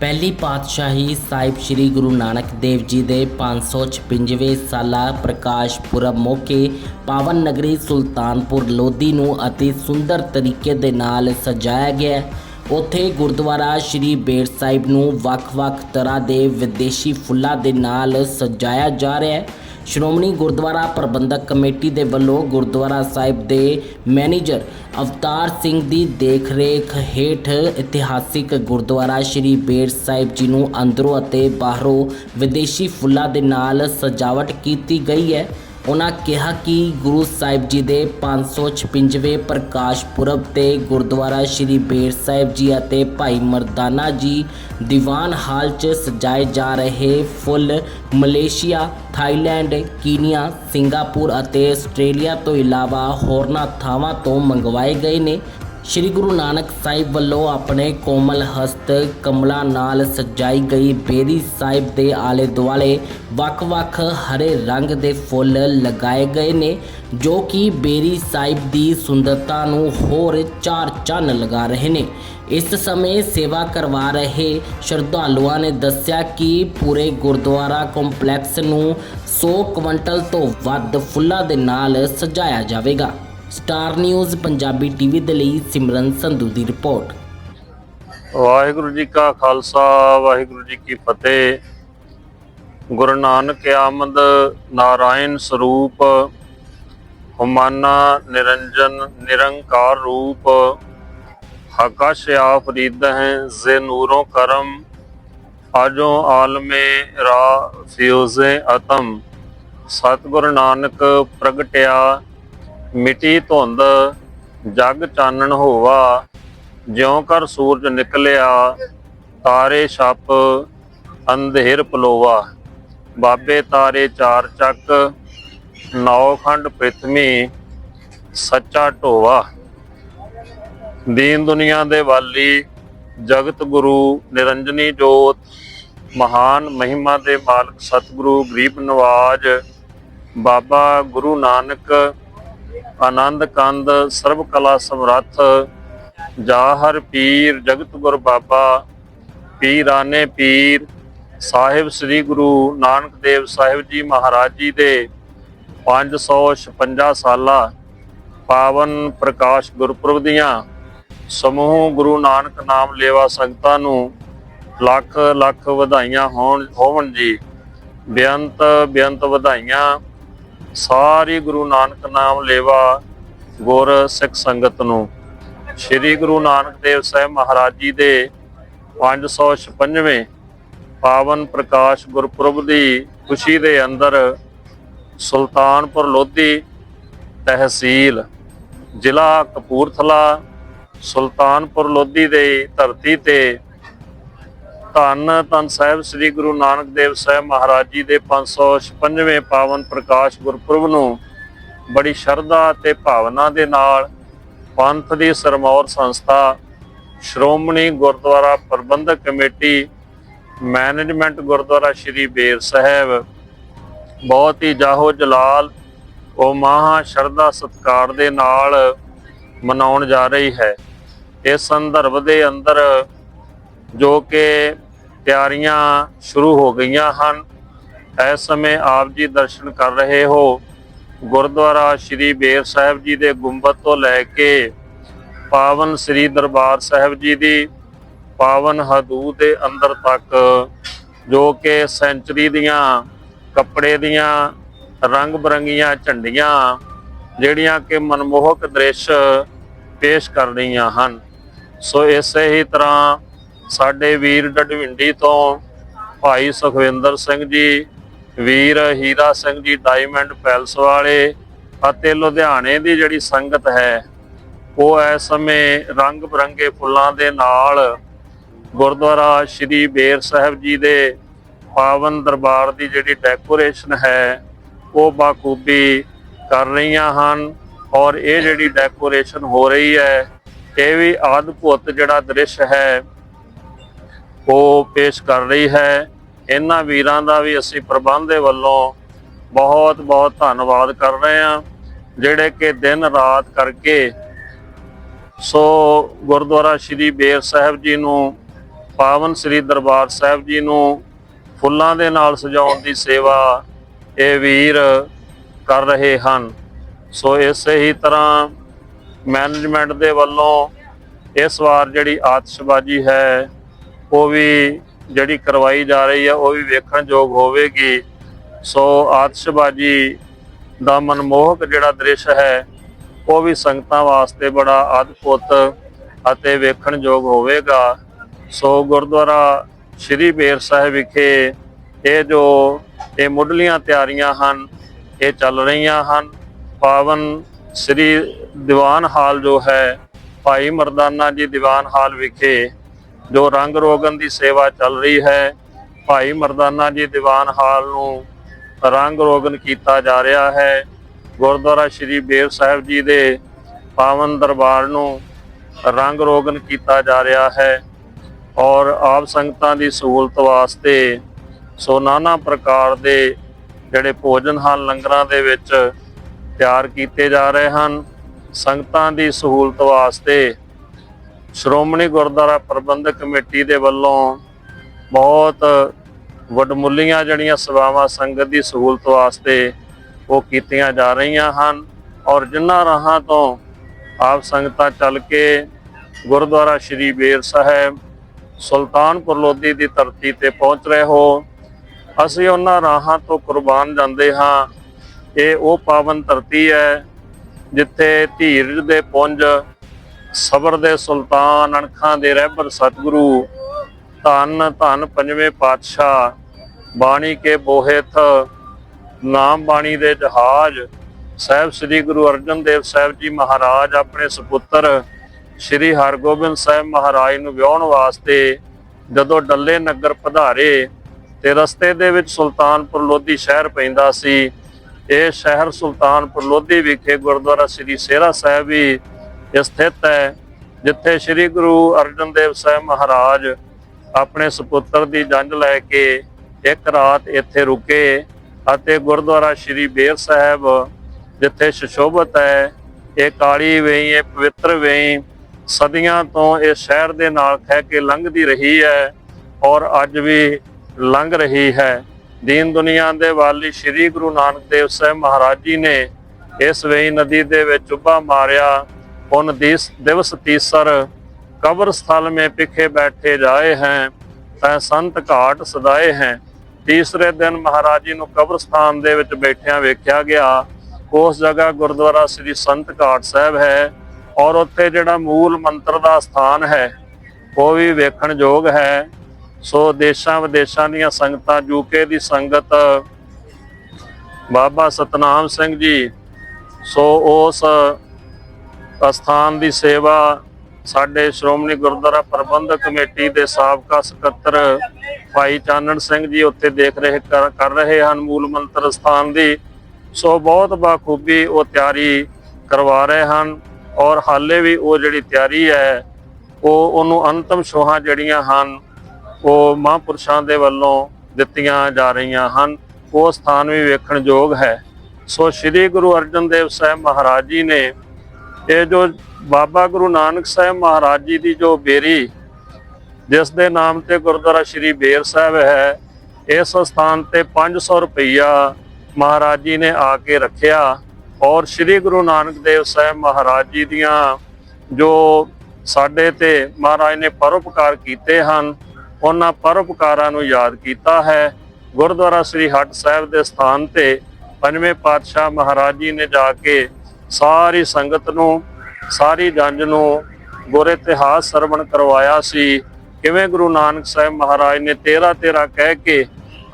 ਪਹਿਲੀ ਪਾਤਸ਼ਾਹੀ ਸਾਹਿਬ ਸ੍ਰੀ ਗੁਰੂ ਨਾਨਕ ਦੇਵ ਜੀ ਦੇ 556ਵੇਂ ਸਾਲਾ ਪ੍ਰਕਾਸ਼ ਪੁਰਬ ਮੌਕੇ ਪਾਵਨ ਨਗਰੀ ਸੁਲਤਾਨਪੁਰ ਲੋਧੀ ਨੂੰ ਅਤੀ ਸੁੰਦਰ ਤਰੀਕੇ ਦੇ ਨਾਲ ਸਜਾਇਆ ਗਿਆ। ਉੱਥੇ ਗੁਰਦੁਆਰਾ ਸ੍ਰੀ ਬੇਰ ਸਾਹਿਬ ਨੂੰ ਵੱਖ-ਵੱਖ ਤਰ੍ਹਾਂ ਦੇ ਵਿਦੇਸ਼ੀ ਫੁੱਲਾਂ ਦੇ ਨਾਲ ਸਜਾਇਆ ਜਾ ਰਿਹਾ ਹੈ। ਸ਼੍ਰੋਮਣੀ ਗੁਰਦੁਆਰਾ ਪ੍ਰਬੰਧਕ ਕਮੇਟੀ ਦੇ ਵੱਲੋਂ ਗੁਰਦੁਆਰਾ ਸਾਹਿਬ ਦੇ ਮੈਨੇਜਰ ਅਵਤਾਰ ਸਿੰਘ ਦੀ ਦੇਖਰੇਖ ਹੇਠ ਇਤਿਹਾਸਿਕ ਗੁਰਦੁਆਰਾ ਸ੍ਰੀ ਬੇਰ ਸਾਹਿਬ ਜੀ ਨੂੰ ਅੰਦਰੋਂ ਅਤੇ ਬਾਹਰੋਂ ਵਿਦੇਸ਼ੀ ਫੁੱਲਾਂ ਦੇ ਨਾਲ ਸਜਾਵਟ ਕੀਤੀ ਗਈ ਹੈ। ਉਹਨਾਂ ਕਿਹਾ ਕਿ ਗੁਰੂ ਸਾਹਿਬ ਜੀ ਦੇ 556ਵੇਂ ਪ੍ਰਕਾਸ਼ ਪੁਰਬ ਤੇ ਗੁਰਦੁਆਰਾ ਸ੍ਰੀ ਬੇਰ ਸਾਹਿਬ ਜੀ ਅਤੇ ਭਾਈ ਮਰਦਾਨਾ ਜੀ ਦੀਵਾਨ ਹਾਲ 'ਚ ਸਜਾਏ ਜਾ ਰਹੇ ਫੁੱਲ ਮਲੇਸ਼ੀਆ, ਥਾਈਲੈਂਡ, ਕੀਨੀਆ, ਸਿੰਗਾਪੁਰ ਅਤੇ ਆਸਟ੍ਰੇਲੀਆ ਤੋਂ ਇਲਾਵਾ ਹੋਰਨਾਂ ਥਾਵਾਂ ਤੋਂ ਮੰਗਵਾਏ ਗਏ ਨੇ। ਸ਼੍ਰੀ ਗੁਰੂ ਨਾਨਕ ਸਾਹਿਬ ਵੱਲੋਂ ਆਪਣੇ ਕੋਮਲ ਹਸਤ ਕਮਲਾਂ ਨਾਲ ਸਜਾਈ ਗਈ ਬੇਰੀ ਸਾਹਿਬ ਦੇ ਆਲੇ ਦੁਆਲੇ ਵੱਖ-ਵੱਖ ਹਰੇ ਰੰਗ ਦੇ ਫੁੱਲ ਲਗਾਏ ਗਏ ਨੇ, ਜੋ ਕਿ ਬੇਰੀ ਸਾਹਿਬ ਦੀ ਸੁੰਦਰਤਾ ਨੂੰ ਹੋਰ ਚਾਰ ਚੰਨ ਲਗਾ ਰਹੇ ਨੇ। ਇਸ ਸਮੇਂ ਸੇਵਾ ਕਰਵਾ ਰਹੇ ਸ਼ਰਧਾਲੂਆਂ ਨੇ ਦੱਸਿਆ ਕਿ ਪੂਰੇ ਗੁਰਦੁਆਰਾ ਕੰਪਲੈਕਸ ਨੂੰ 100 ਕੁਇੰਟਲ ਤੋਂ ਵੱਧ ਫੁੱਲਾਂ ਦੇ ਨਾਲ ਸਜਾਇਆ ਜਾਵੇਗਾ। ਸਟਾਰ ਨਿਊਜ਼ ਪੰਜਾਬੀ ਟੀਵੀ ਦੇ ਲਈ ਸਿਮਰਨ ਸੰਧੂ ਦੀ ਰਿਪੋਰਟ। ਵਾਹਿਗੁਰੂ ਜੀ ਕਾ ਖਾਲਸਾ, ਵਾਹਿਗੁਰੂ ਜੀ ਕੀ ਫਤਿਹ। ਗੁਰੂ ਨਾਨਕ ਆਮਦ ਨਾਰਾਇਣ ਸਰੂਪ, ਹਮਾਨਾ ਨਿਰੰਜਨ ਨਿਰੰਕਾਰ ਰੂਪ। ਹਕਾਸ਼ਿਆ ਫਰੀਦ ਹੈ, ਜ਼ੇ ਨੂਰੋਂ ਕਰਮ, ਆਜੋ ਆਲਮੇ ਰਾ ਫਿਉਜ਼ੇ ਅਤਮ। ਸਤਿਗੁਰ ਨਾਨਕ ਪ੍ਰਗਟਿਆ ਮਿਟੀ ਧੁੰਦ, ਜਗ ਚਾਨਣ ਹੋਵਾ, ਜਿਉਂ ਕਰ ਸੂਰਜ ਨਿਕਲਿਆ, ਤਾਰੇ ਛਪ, ਅੰਧੇਰ ਪਲੋਵਾ। ਬਾਬੇ ਤਾਰੇ ਚਾਰ ਚੱਕ, ਨੌ ਖੰਡ ਪ੍ਰਿਥਵੀ ਸੱਚਾ ਢੋਵਾ। ਦੀਨ ਦੁਨੀਆ ਦੇ ਵਾਲੀ, ਜਗਤ ਗੁਰੂ ਨਿਰੰਜਨੀ ਜੋਤ, ਮਹਾਨ ਮਹਿਮਾ ਦੇ ਮਾਲਕ ਸਤਿਗੁਰੂ ਗਰੀਬ ਨਵਾਜ, ਬਾਬਾ ਗੁਰੂ ਨਾਨਕ ਆਨੰਦ ਕੰਦ ਸਰਬ ਕਲਾ ਸਮਰੱਥ ਜਾਹਰ ਪੀਰ ਜਗਤ ਗੁਰ ਬਾਬਾ, ਪੀਰਾਨੇ ਪੀਰ, ਸਾਹਿਬ ਸ੍ਰੀ ਗੁਰੂ ਨਾਨਕ ਦੇਵ ਸਾਹਿਬ ਜੀ ਮਹਾਰਾਜ ਜੀ ਦੇ 556 ਸਾਲਾ ਪਾਵਨ ਪ੍ਰਕਾਸ਼ ਗੁਰਪੁਰਬ ਦੀਆਂ ਸਮੂਹ ਗੁਰੂ ਨਾਨਕ ਨਾਮ ਲੇਵਾ ਸੰਗਤਾਂ ਨੂੰ ਲੱਖ ਲੱਖ ਵਧਾਈਆਂ ਹੋਣ ਹੋਵਣ ਜੀ। ਬੇਅੰਤ ਬੇਅੰਤ ਵਧਾਈਆਂ। ਸਾਰੀ ਗੁਰੂ ਨਾਨਕ ਨਾਮ ਲੇਵਾ ਗੁਰ ਸਿੱਖ ਸੰਗਤ ਨੂੰ। ਸ੍ਰੀ ਗੁਰੂ ਨਾਨਕ ਦੇਵ ਸਾਹਿਬ ਮਹਾਰਾਜ ਜੀ ਦੇ 556ਵੇਂ ਪਾਵਨ ਪ੍ਰਕਾਸ਼ ਗੁਰਪੁਰਬ ਦੀ ਖੁਸ਼ੀ ਦੇ ਅੰਦਰ ਸੁਲਤਾਨਪੁਰ ਲੋਧੀ ਤਹਿਸੀਲ, ਜ਼ਿਲ੍ਹਾ ਕਪੂਰਥਲਾ, ਸੁਲਤਾਨਪੁਰ ਲੋਧੀ ਦੇ ਧਰਤੀ ਤੇ ਧੰਨ ਧੰਨ ਸਾਹਿਬ ਸ੍ਰੀ ਗੁਰੂ ਨਾਨਕ ਦੇਵ ਸਾਹਿਬ ਮਹਾਰਾਜ ਜੀ ਦੇ 556ਵੇਂ ਪਾਵਨ ਪ੍ਰਕਾਸ਼ ਗੁਰਪੁਰਬ ਨੂੰ ਬੜੀ ਸ਼ਰਧਾ ਤੇ ਭਾਵਨਾ ਦੇ ਨਾਲ ਪੰਥ ਦੀ ਸਰਮੌਰ ਸੰਸਥਾ, ਸ਼੍ਰੋਮਣੀ ਗੁਰਦੁਆਰਾ ਪ੍ਰਬੰਧਕ ਕਮੇਟੀ, ਮੈਨੇਜਮੈਂਟ ਗੁਰਦੁਆਰਾ ਸ਼੍ਰੀ ਬੇਰ ਸਾਹਿਬ, ਬਹੁਤ ਹੀ ਜਾਹੋ ਜਲਾਲ, ਉਹ ਮਹਾ ਸ਼ਰਧਾ ਸਤਕਾਰ ਦੇ ਨਾਲ ਮਨਾਉਣ ਜਾ ਰਹੀ ਹੈ। ਇਸ ਸੰਦਰਭ ਦੇ ਅੰਦਰ ਜੋ ਕਿ ਤਿਆਰੀਆਂ ਸ਼ੁਰੂ ਹੋ ਗਈਆਂ ਹਨ। ਇਸ ਸਮੇਂ ਆਪ ਜੀ ਦਰਸ਼ਨ ਕਰ ਰਹੇ ਹੋ। ਗੁਰਦੁਆਰਾ ਸ਼੍ਰੀ ਬੇਰ ਸਾਹਿਬ ਜੀ ਦੇ ਗੁੰਬਦ ਤੋਂ ਲੈ ਕੇ ਪਾਵਨ ਸ੍ਰੀ ਦਰਬਾਰ ਸਾਹਿਬ ਜੀ ਦੀ ਪਾਵਨ ਹਦੂਦ ਦੇ ਅੰਦਰ ਤੱਕ, ਜੋ ਕਿ ਸੈਂਚਰੀ ਦੀਆਂ, ਕੱਪੜੇ ਦੀਆਂ ਰੰਗ ਬਰੰਗੀਆਂ ਝੰਡੀਆਂ, ਜਿਹੜੀਆਂ ਕਿ ਮਨਮੋਹਕ ਦ੍ਰਿਸ਼ ਪੇਸ਼ ਕਰ ਰਹੀਆਂ ਹਨ। ਸੋ ਇਸੇ ਹੀ ਤਰ੍ਹਾਂ ਸਾਡੇ ਵੀਰ ਡਡਵਿੰਡੀ ਤੋਂ ਭਾਈ ਸੁਖਵਿੰਦਰ ਸਿੰਘ ਜੀ, ਵੀਰ ਹੀਰਾ ਸਿੰਘ ਜੀ ਡਾਇਮੰਡ ਪੈਲਸ ਵਾਲੇ ਅਤੇ ਲੁਧਿਆਣੇ ਦੀ ਜਿਹੜੀ ਸੰਗਤ ਹੈ, ਉਹ ਇਸ ਸਮੇਂ ਰੰਗ ਬਰੰਗੇ ਫੁੱਲਾਂ ਦੇ ਨਾਲ ਗੁਰਦੁਆਰਾ ਸ਼੍ਰੀ ਬੇਰ ਸਾਹਿਬ ਜੀ ਦੇ ਪਾਵਨ ਦਰਬਾਰ ਦੀ ਜਿਹੜੀ ਡੈਕੋਰੇਸ਼ਨ ਹੈ, ਉਹ ਬਾਖੂਬੀ ਕਰ ਰਹੀਆਂ ਹਨ ਔਰ ਇਹ ਜਿਹੜੀ ਡੈਕੋਰੇਸ਼ਨ ਹੋ ਰਹੀ ਹੈ, ਇਹ ਵੀ ਅਦਭੁਤ ਜਿਹੜਾ ਦ੍ਰਿਸ਼ ਹੈ ਉਹ ਪੇਸ਼ ਕਰ ਰਹੀ ਹੈ। ਇਹਨਾਂ ਵੀਰਾਂ ਦਾ ਵੀ ਅਸੀਂ ਪ੍ਰਬੰਧ ਦੇ ਵੱਲੋਂ ਬਹੁਤ ਬਹੁਤ ਧੰਨਵਾਦ ਕਰ ਰਹੇ ਹਾਂ, ਜਿਹੜੇ ਕਿ ਦਿਨ ਰਾਤ ਕਰਕੇ ਸੋ ਗੁਰਦੁਆਰਾ ਸ਼੍ਰੀ ਬੇਰ ਸਾਹਿਬ ਜੀ ਨੂੰ, ਪਾਵਨ ਸ੍ਰੀ ਦਰਬਾਰ ਸਾਹਿਬ ਜੀ ਨੂੰ ਫੁੱਲਾਂ ਦੇ ਨਾਲ ਸਜਾਉਣ ਦੀ ਸੇਵਾ ਇਹ ਵੀਰ ਕਰ ਰਹੇ ਹਨ। ਸੋ ਇਸੇ ਹੀ ਤਰ੍ਹਾਂ ਮੈਨੇਜਮੈਂਟ ਦੇ ਵੱਲੋਂ ਇਸ ਵਾਰ ਜਿਹੜੀ ਆਤਿਸ਼ਬਾਜ਼ੀ ਹੈ ਉਹ ਵੀ ਜਿਹੜੀ ਕਰਵਾਈ ਜਾ ਰਹੀ ਹੈ ਉਹ ਵੀ ਵੇਖਣ ਯੋਗ ਹੋਵੇਗੀ। ਸੋ ਆਤਿਸ਼ਬਾਜ਼ੀ ਦਾ ਮਨਮੋਹਕ ਜਿਹੜਾ ਦ੍ਰਿਸ਼ ਹੈ, ਉਹ ਵੀ ਸੰਗਤਾਂ ਵਾਸਤੇ ਬੜਾ ਅਦਭੁਤ ਅਤੇ ਵੇਖਣ ਯੋਗ ਹੋਵੇਗਾ। ਸੋ ਗੁਰਦੁਆਰਾ ਸ੍ਰੀ ਬੇਰ ਸਾਹਿਬ ਵਿਖੇ ਇਹ ਜੋ ਇਹ ਮੁੱਢਲੀਆਂ ਤਿਆਰੀਆਂ ਹਨ, ਇਹ ਚੱਲ ਰਹੀਆਂ ਹਨ। ਪਾਵਨ ਸ੍ਰੀ ਦੀਵਾਨ ਹਾਲ ਜੋ ਹੈ, ਭਾਈ ਮਰਦਾਨਾ ਜੀ ਦੀਵਾਨ ਹਾਲ ਵਿਖੇ ਜੋ ਰੰਗ ਰੋਗਨ ਦੀ ਸੇਵਾ ਚੱਲ ਰਹੀ ਹੈ। ਭਾਈ ਮਰਦਾਨਾ ਜੀ ਦੀਵਾਨ ਹਾਲ ਨੂੰ ਰੰਗ ਰੋਗਨ ਕੀਤਾ ਜਾ ਰਿਹਾ ਹੈ। ਗੁਰਦੁਆਰਾ ਸ੍ਰੀ ਬੇਰ ਸਾਹਿਬ ਜੀ ਦੇ ਪਾਵਨ ਦਰਬਾਰ ਨੂੰ ਰੰਗ ਰੋਗਨ ਕੀਤਾ ਜਾ ਰਿਹਾ ਹੈ ਔਰ ਆਪ ਸੰਗਤਾਂ ਦੀ ਸਹੂਲਤ ਵਾਸਤੇ ਸੋ ਨਾਨਾ ਪ੍ਰਕਾਰ ਦੇ ਜਿਹੜੇ ਭੋਜਨ ਹਨ ਲੰਗਰਾਂ ਦੇ ਵਿੱਚ ਤਿਆਰ ਕੀਤੇ ਜਾ ਰਹੇ ਹਨ। ਸੰਗਤਾਂ ਦੀ ਸਹੂਲਤ ਵਾਸਤੇ ਸ਼੍ਰੋਮਣੀ ਗੁਰਦੁਆਰਾ ਪ੍ਰਬੰਧਕ ਕਮੇਟੀ ਦੇ ਵੱਲੋਂ ਬਹੁਤ ਵਡਮੁੱਲੀਆਂ ਜਿਹੜੀਆਂ ਸੇਵਾਵਾਂ ਸੰਗਤ ਦੀ ਸਹੂਲਤ ਵਾਸਤੇ ਉਹ ਕੀਤੀਆਂ ਜਾ ਰਹੀਆਂ ਹਨ ਔਰ ਜਿਨ੍ਹਾਂ ਰਾਹਾਂ ਤੋਂ ਆਪ ਸੰਗਤਾਂ ਚੱਲ ਕੇ ਗੁਰਦੁਆਰਾ ਸ੍ਰੀ ਬੇਰ ਸਾਹਿਬ, ਸੁਲਤਾਨਪੁਰ ਲੋਧੀ ਦੀ ਧਰਤੀ ਤੇ ਪਹੁੰਚ ਰਹੇ ਹੋ, ਅਸੀਂ ਉਹਨਾਂ ਰਾਹਾਂ ਤੋਂ ਕੁਰਬਾਨ ਜਾਂਦੇ ਹਾਂ। ਇਹ ਉਹ ਪਾਵਨ ਧਰਤੀ ਹੈ ਜਿੱਥੇ ਧੀਰਜ ਦੇ ਪੁੰਜ ਸਬਰ ਦੇ ਸੁਲਤਾਨ, ਅਣਖਾਂ ਦੇ ਰਹਿਬਰ ਸਤਿਗੁਰੂ, ਧੰਨ ਧੰਨ ਪੰਜਵੇਂ ਪਾਤਸ਼ਾਹ, ਬਾਣੀ ਕੇ ਬੋਹਿਤ, ਨਾਮ ਬਾਣੀ ਦੇ ਜਹਾਜ਼, ਸਾਹਿਬ ਸ੍ਰੀ ਗੁਰੂ ਅਰਜਨ ਦੇਵ ਸਾਹਿਬ ਜੀ ਮਹਾਰਾਜ, ਆਪਣੇ ਸੁਪੁੱਤਰ ਸ੍ਰੀ ਹਰਗੋਬਿੰਦ ਸਾਹਿਬ ਮਹਾਰਾਜ ਨੂੰ ਵਿਆਹਣ ਵਾਸਤੇ ਜਦੋਂ ਡੱਲੇ ਨਗਰ ਪਧਾਰੇ ਤੇ ਰਸਤੇ ਦੇ ਵਿੱਚ ਸੁਲਤਾਨਪੁਰ ਲੋਧੀ ਸ਼ਹਿਰ ਪੈਂਦਾ ਸੀ, ਇਹ ਸ਼ਹਿਰ ਸੁਲਤਾਨਪੁਰ ਲੋਧੀ ਵਿਖੇ ਗੁਰਦੁਆਰਾ ਸ੍ਰੀ ਸੇਰਾ ਸਾਹਿਬ ਵੀ ਸਥਿਤ ਹੈ, ਜਿੱਥੇ ਸ੍ਰੀ ਗੁਰੂ ਅਰਜਨ ਦੇਵ ਸਾਹਿਬ ਮਹਾਰਾਜ ਆਪਣੇ ਸੁਪੁੱਤਰ ਦੀ ਜੰਝ ਲੈ ਕੇ ਇੱਕ ਰਾਤ ਇੱਥੇ ਰੁਕੇ ਅਤੇ ਗੁਰਦੁਆਰਾ ਸ੍ਰੀ ਬੇਰ ਸਾਹਿਬ, ਜਿੱਥੇ ਸ਼ਸ਼ੋਭਤ ਹੈ, ਇਹ ਕਾਲੀ ਵੇਈ, ਇਹ ਪਵਿੱਤਰ ਵੇਈ, ਸਦੀਆਂ ਤੋਂ ਇਹ ਸ਼ਹਿਰ ਦੇ ਨਾਲ ਖਹਿ ਕੇ ਲੰਘਦੀ ਰਹੀ ਹੈ ਔਰ ਅੱਜ ਵੀ ਲੰਘ ਰਹੀ ਹੈ। ਦੀਨ ਦੁਨੀਆ ਦੇ ਵਾਲੀ ਸ੍ਰੀ ਗੁਰੂ ਨਾਨਕ ਦੇਵ ਸਾਹਿਬ ਮਹਾਰਾਜ ਜੀ ਨੇ ਇਸ ਵੇਈ ਨਦੀ ਦੇ ਵਿੱਚ ਉੱਭਾ ਮਾਰਿਆ ਉਨ ਦਿਸ ਦਿਵਸ ਤੀਸਰ ਕਬਰ ਸਥਲ ਮੇ ਪਿਖੇ ਬੈਠੇ ਜਾਏ ਹੈ, ਤੈ ਸੰਤ ਘਾਟ ਸਦਾਏ ਹੈ। ਤੀਸਰੇ ਦਿਨ ਮਹਾਰਾਜ ਜੀ ਨੂੰ ਕਬਰਸਤਾਨ ਦੇ ਵਿੱਚ ਬੈਠਿਆਂ ਵੇਖਿਆ ਗਿਆ। ਉਸ ਜਗ੍ਹਾ ਗੁਰਦੁਆਰਾ ਸ੍ਰੀ ਸੰਤ ਘਾਟ ਸਾਹਿਬ ਹੈ ਔਰ ਉੱਥੇ ਜਿਹੜਾ ਮੂਲ ਮੰਤਰ ਦਾ ਸਥਾਨ ਹੈ, ਉਹ ਵੀ ਵੇਖਣ ਯੋਗ ਹੈ। ਸੋ ਦੇਸ਼ਾਂ ਵਿਦੇਸ਼ਾਂ ਦੀਆਂ ਸੰਗਤਾਂ ਯੂਕੇ ਦੀ ਸੰਗਤ, ਬਾਬਾ ਸਤਨਾਮ ਸਿੰਘ ਜੀ, ਸੋ ਉਸ ਅਸਥਾਨ ਦੀ ਸੇਵਾ ਸਾਡੇ ਸ਼੍ਰੋਮਣੀ ਗੁਰਦੁਆਰਾ ਪ੍ਰਬੰਧਕ ਕਮੇਟੀ ਦੇ ਸਾਬਕਾ ਸਕੱਤਰ ਭਾਈ ਚਾਨਣ ਸਿੰਘ ਜੀ ਉੱਥੇ ਦੇਖ ਰਹੇ ਕਰ ਕਰ ਰਹੇ ਹਨ, ਮੂਲ ਮੰਤਰ ਸਥਾਨ ਦੀ। ਸੋ ਬਹੁਤ ਬਾਖੂਬੀ ਉਹ ਤਿਆਰੀ ਕਰਵਾ ਰਹੇ ਹਨ ਔਰ ਹਾਲੇ ਵੀ ਉਹ ਜਿਹੜੀ ਤਿਆਰੀ ਹੈ, ਉਹ ਉਹਨੂੰ ਅੰਤਮ ਛੋਹਾਂ ਜਿਹੜੀਆਂ ਹਨ, ਉਹ ਮਹਾਂਪੁਰਸ਼ਾਂ ਦੇ ਵੱਲੋਂ ਦਿੱਤੀਆਂ ਜਾ ਰਹੀਆਂ ਹਨ। ਉਹ ਸਥਾਨ ਵੀ ਵੇਖਣ ਯੋਗ ਹੈ। ਸੋ ਸ੍ਰੀ ਗੁਰੂ ਅਰਜਨ ਦੇਵ ਸਾਹਿਬ ਮਹਾਰਾਜ ਜੀ ਨੇ ਇਹ ਜੋ ਬਾਬਾ ਗੁਰੂ ਨਾਨਕ ਸਾਹਿਬ ਮਹਾਰਾਜ ਜੀ ਦੀ ਜੋ ਬੇਰੀ, ਜਿਸ ਦੇ ਨਾਮ ਤੇ ਗੁਰਦੁਆਰਾ ਸ੍ਰੀ ਬੇਰ ਸਾਹਿਬ ਹੈ, ਇਸ ਸਥਾਨ ਤੇ 500 ਰੁਪਈਆ ਮਹਾਰਾਜ ਜੀ ਨੇ ਆ ਕੇ ਰੱਖਿਆ ਔਰ ਸ੍ਰੀ ਗੁਰੂ ਨਾਨਕ ਦੇਵ ਸਾਹਿਬ ਮਹਾਰਾਜ ਜੀ ਦੀਆਂ ਜੋ ਸਾਡੇ ਤੇ ਮਹਾਰਾਜ ਨੇ ਪਰਉਪਕਾਰ ਕੀਤੇ ਹਨ, ਉਹਨਾਂ ਪਰਉਪਕਾਰਾਂ ਨੂੰ ਯਾਦ ਕੀਤਾ ਹੈ। ਗੁਰਦੁਆਰਾ ਸ੍ਰੀ ਹੱਟ ਸਾਹਿਬ ਦੇ ਸਥਾਨ ਤੇ ਪੰਜਵੇਂ ਪਾਤਸ਼ਾਹ ਮਹਾਰਾਜ ਜੀ ਨੇ ਜਾ ਕੇ ਸਾਰੀ ਸੰਗਤ ਨੂੰ, ਸਾਰੀ ਜੰਜ ਨੂੰ ਗੁਰ ਇਤਿਹਾਸ ਸਰਵਣ ਕਰਵਾਇਆ ਸੀ। ਕਿਵੇਂ ਗੁਰੂ ਨਾਨਕ ਸਾਹਿਬ ਮਹਾਰਾਜ ਨੇ 13 13 ਕਹਿ ਕੇ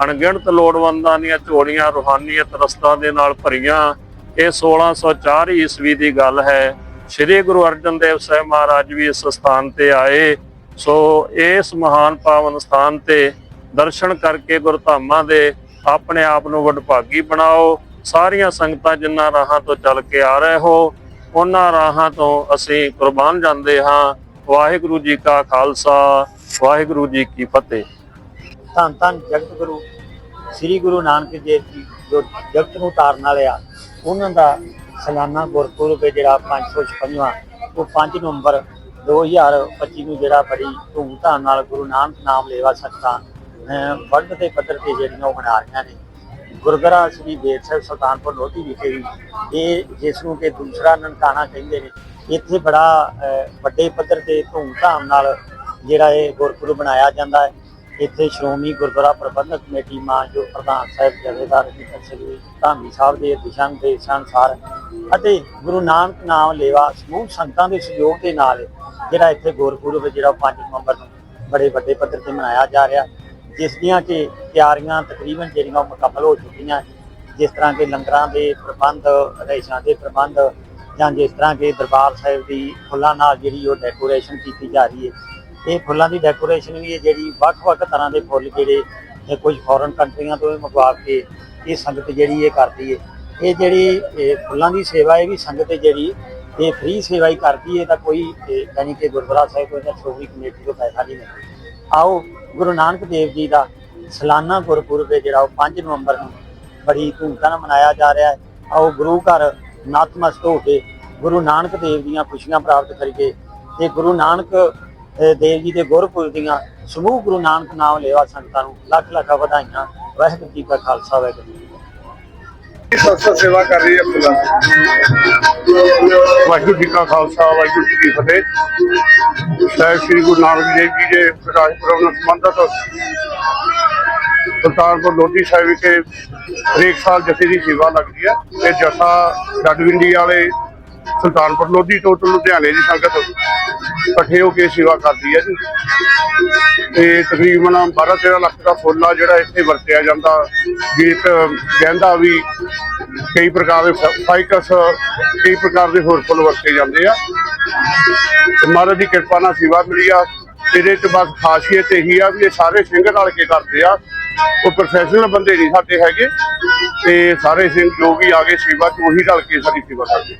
ਅਣਗਿਣਤ ਲੋੜਵੰਦਾਂ ਦੀਆਂ ਝੋਲੀਆਂ ਰੂਹਾਨੀਅਤ ਰਸਤਾ ਦੇ ਨਾਲ ਭਰੀਆਂ, ਇਹ 1604 ਈਸਵੀ ਦੀ ਗੱਲ ਹੈ। ਸ੍ਰੀ ਗੁਰੂ ਅਰਜਨ ਦੇਵ ਸਾਹਿਬ ਮਹਾਰਾਜ ਵੀ ਇਸ ਸਥਾਨ ਤੇ ਆਏ। ਸੋ ਇਸ ਮਹਾਨ ਪਾਵਨ ਸਥਾਨ ਤੇ ਦਰਸ਼ਨ ਕਰਕੇ ਗੁਰਧਾਮਾਂ ਦੇ ਆਪਣੇ ਆਪ ਨੂੰ ਵਡਭਾਗੀ ਬਣਾਓ। ਸਾਰੀਆਂ ਸੰਗਤਾਂ ਜਿਨ੍ਹਾਂ ਰਾਹਾਂ ਤੋਂ ਚੱਲ ਕੇ ਆ ਰਹੇ ਹੋ, ਉਹਨਾਂ ਰਾਹਾਂ ਤੋਂ ਅਸੀਂ ਕੁਰਬਾਨ ਜਾਂਦੇ ਹਾਂ। ਵਾਹਿਗੁਰੂ ਜੀ ਕਾ ਖਾਲਸਾ, ਵਾਹਿਗੁਰੂ ਜੀ ਕੀ ਫਤਿਹ। ਧੰਨ ਧੰਨ ਜਗਤ ਗੁਰੂ, ਸ੍ਰੀ ਗੁਰੂ ਨਾਨਕ ਦੇਵ ਜੀ ਜੋ ਜਗਤ ਨੂੰ ਤਾਰਨ ਵਾਲੇ ਆ, ਉਹਨਾਂ ਦਾ ਸਾਲਾਨਾ ਗੁਰਪੁਰਬ ਹੈ ਜਿਹੜਾ 556ਵਾਂ ਉਹ 5 ਨਵੰਬਰ 2025 ਨੂੰ ਜਿਹੜਾ ਬੜੀ ਧੂਮਧਾਮ ਨਾਲ ਗੁਰੂ ਨਾਨਕ ਨਾਮ ਲੇਵਾ ਸੰਗਤਾਂ, ਅਹ ਵਰਲਡ ਦੇ ਪੱਧਰ ਤੇ ਜਿਹੜੀਆਂ ਉਹ ਮਨਾ ਰਹੀਆਂ ਨੇ। ਗੁਰਦੁਆਰਾ ਸ੍ਰੀ ਬੇਰ ਸਾਹਿਬ ਸੁਲਤਾਨਪੁਰ ਲੋਧੀ ਵਿਖੇ ਵੀ ਇਹ ਜਿਸ ਨੂੰ ਕਿ ਦੂਸਰਾ ਨਨਕਾਣਾ ਕਹਿੰਦੇ ਨੇ, ਇੱਥੇ ਬੜਾ ਵੱਡੇ ਪੱਧਰ ਤੇ ਧੂਮਧਾਮ ਨਾਲ ਜਿਹੜਾ ਇਹ ਗੁਰਪੁਰਬ ਬਣਾਇਆ ਜਾਂਦਾ ਹੈ। ਇੱਥੇ ਸ਼੍ਰੋਮਣੀ ਗੁਰਦੁਆਰਾ ਪ੍ਰਬੰਧਕ ਕਮੇਟੀ ਮਾਂ ਪ੍ਰਧਾਨ ਸਾਹਿਬ ਜਥੇਦਾਰ ਜੀ, ਸ੍ਰੀ ਧਾਮੀ ਸਾਹਿਬ ਦੇ ਦਿਸ਼ਾ ਨਿਰਦੇਸ਼ਾਂ ਅਨੁਸਾਰ ਅਤੇ ਗੁਰੂ ਨਾਨਕ ਨਾਮ ਲੇਵਾ ਸਮੂਹ ਸੰਗਤਾਂ ਦੇ ਸਹਿਯੋਗ ਦੇ ਨਾਲ ਜਿਹੜਾ ਇੱਥੇ ਗੁਰਪੁਰਬ ਜਿਹੜਾ 5 ਨਵੰਬਰ ਨੂੰ ਬੜੇ ਵੱਡੇ ਪੱਧਰ ਤੇ ਮਨਾਇਆ ਜਾ ਰਿਹਾ। ਜਿਸ ਦੀਆਂ ਕਿ ਤਿਆਰੀਆਂ ਤਕਰੀਬਨ ਜਿਹੜੀਆਂ ਉਹ ਮੁਕੰਮਲ ਹੋ ਚੁੱਕੀਆਂ ਜਿਸ ਤਰ੍ਹਾਂ ਕਿ ਲੰਗਰਾਂ ਦੇ ਪ੍ਰਬੰਧ, ਰੇਸ਼ਾਂ ਦੇ ਪ੍ਰਬੰਧ ਜਾਂ ਜਿਸ ਤਰ੍ਹਾਂ ਕਿ ਦਰਬਾਰ ਸਾਹਿਬ ਦੀ ਫੁੱਲਾਂ ਨਾਲ ਜਿਹੜੀ ਉਹ ਡੈਕੋਰੇਸ਼ਨ ਕੀਤੀ ਜਾ ਰਹੀ ਹੈ। ਇਹ ਫੁੱਲਾਂ ਦੀ ਡੈਕੋਰੇਸ਼ਨ ਵੀ ਹੈ ਜਿਹੜੀ ਵੱਖ-ਵੱਖ ਤਰ੍ਹਾਂ ਦੇ ਫੁੱਲ ਜਿਹੜੇ ਇਹ ਕੁਝ ਫੋਰਨ ਕੰਟਰੀਆਂ ਤੋਂ ਵੀ ਮੰਗਵਾ ਕੇ ਇਹ ਸੰਗਤ ਜਿਹੜੀ ਇਹ ਕਰਦੀ ਹੈ। ਇਹ ਜਿਹੜੀ ਫੁੱਲਾਂ ਦੀ ਸੇਵਾ, ਇਹ ਵੀ ਸੰਗਤ ਜਿਹੜੀ ਇਹ ਫ੍ਰੀ ਸੇਵਾ ਹੀ ਕਰਦੀ ਹੈ ਤਾਂ ਕੋਈ, ਇਹ ਯਾਨੀ ਕਿ ਗੁਰਦੁਆਰਾ ਸਾਹਿਬ ਤੋਂ ਜਾਂ ਸ਼੍ਰੋਮਣੀ ਕਮੇਟੀ ਤੋਂ ਪੈਸਾ ਨਹੀਂ ਲੈਂਦੀ ਆਓ ਗੁਰੂ ਨਾਨਕ ਦੇਵ ਜੀ ਦਾ ਸਾਲਾਨਾ ਗੁਰਪੁਰਬ ਹੈ ਜਿਹੜਾ ਉਹ 5 ਨਵੰਬਰ ਨੂੰ ਬੜੀ ਧੂਮਧਾਮ ਨਾਲ ਮਨਾਇਆ ਜਾ ਰਿਹਾ ਹੈ। ਆਓ ਗੁਰੂ ਘਰ ਨਤਮਸਤ ਹੋ ਕੇ ਗੁਰੂ ਨਾਨਕ ਦੇਵ ਦੀਆਂ ਖੁਸ਼ੀਆਂ ਪ੍ਰਾਪਤ ਕਰੀਏ ਤੇ ਗੁਰੂ ਨਾਨਕ ਦੇਵ ਜੀ ਦੇ ਗੁਰਪੁਰਬ ਦੀਆਂ ਸਮੂਹ ਗੁਰੂ ਨਾਨਕ ਨਾਮ ਲੇਵਾ ਸੰਗਤਾਂ ਨੂੰ ਲੱਖ ਲੱਖ ਵਧਾਈਆਂ। ਵਾਹਿਗੁਰੂ ਜੀ ਕਾ ਖਾਲਸਾ, ਵਾਹਿਗੁਰੂ ਜੀ ਸੰਸਥਾ ਸੇਵਾ ਕਰ ਰਹੀ ਹੈ ਖੁਦਾ ਵਾਹਿਗੁਰੂ ਜੀ ਕਾ ਖਾਲਸਾ, ਵਾਹਿਗੁਰੂ ਜੀ ਕੀ ਫਤਿਹ। ਸਾਹਿਬ ਸ੍ਰੀ ਗੁਰੂ ਨਾਨਕ ਦੇਵ ਜੀ ਦੇ ਪ੍ਰਕਾਸ਼ ਪੁਰਬ ਨਾਲ ਸੰਬੰਧਿਤ ਸੁਲਤਾਨਪੁਰ ਲੋਧੀ ਸਾਹਿਬ ਵਿਖੇ ਹਰੇਕ ਸਾਲ ਜਥੇ ਦੀ ਸੇਵਾ ਲੱਗਦੀ ਹੈ ਤੇ ਜਥਾ ਡੱਡਵਿੰਡੀ ਵਾਲੇ ਸੁਲਤਾਨਪੁਰ ਲੋਧੀ ਤੋਂ ਲੁਧਿਆਣੇ ਦੀ ਸੰਗਤ ਇਕੱਠੇ ਹੋ ਕੇ ਸੇਵਾ ਕਰਦੀ ਹੈ ਜੀ। ਤੇ ਤਕਰੀਬਨ 12-13 ਲੱਖ ਦਾ ਫੁੱਲ ਆ ਜਿਹੜਾ ਇੱਥੇ ਵਰਤਿਆ ਜਾਂਦਾ। ਗੀਤ ਗਹਿੰਦਾ ਵੀ ਕਈ ਪ੍ਰਕਾਰ ਦੇ ਫਾਈਕਸ ਕਈ ਪ੍ਰਕਾਰ ਦੇ ਹੋਰ ਫੁੱਲ ਵਰਤੇ ਜਾਂਦੇ ਆ। ਤੇ ਮਹਾਰਾਜ ਦੀ ਕਿਰਪਾ ਨਾਲ ਸੇਵਾ ਮਿਲੀ ਆ। ਇਹਦੇ ਚ ਬਸ ਖਾਸੀਅਤ ਇਹੀ ਆ ਵੀ ਇਹ ਸਾਰੇ ਸਿੰਘ ਰਲ ਕੇ ਕਰਦੇ ਆ। ਉਹ ਪ੍ਰੋਫੈਸ਼ਨਲ ਬੰਦੇ ਨਹੀਂ ਸਾਡੇ ਹੈਗੇ। ਤੇ ਸਾਰੇ ਸਿੰਘ ਜੋ ਵੀ ਆ ਗਏ ਸੇਵਾ ਚ, ਉਹੀ ਰਲ ਕੇ ਸਾਡੀ ਸੇਵਾ ਕਰਦੇ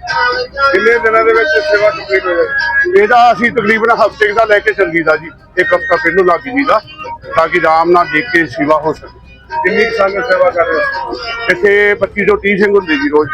ਕਿੰਨੇ ਦਿਨਾਂ ਦੇ ਵਿੱਚ ਸੇਵਾ ਕੰਪਲੀਟ ਹੋ ਜਾਏ? ਇਹਦਾ ਅਸੀਂ ਤਕਰੀਬਨ ਹਫ਼ਤੇ ਦਾ ਲੈ ਕੇ ਚੱਲੀਦਾ ਜੀ, ਇੱਕ ਹਫ਼ਤਾ ਪਹਿਲੋਂ ਲੱਗ ਜੀਦਾ ਤਾਂ ਕਿ ਆਰਾਮ ਨਾਲ ਦੇਖ ਕੇ ਸੇਵਾ ਹੋ ਸਕੇ। ਕਿੰਨੀ ਕੁ ਸੰਗਤ ਸੇਵਾ ਕਰ ਰਹੇ ਇੱਥੇ 25 ਤੋਂ 30 ਸਿੰਘ ਹੁੰਦੇ ਜੀ ਰੋਜ਼।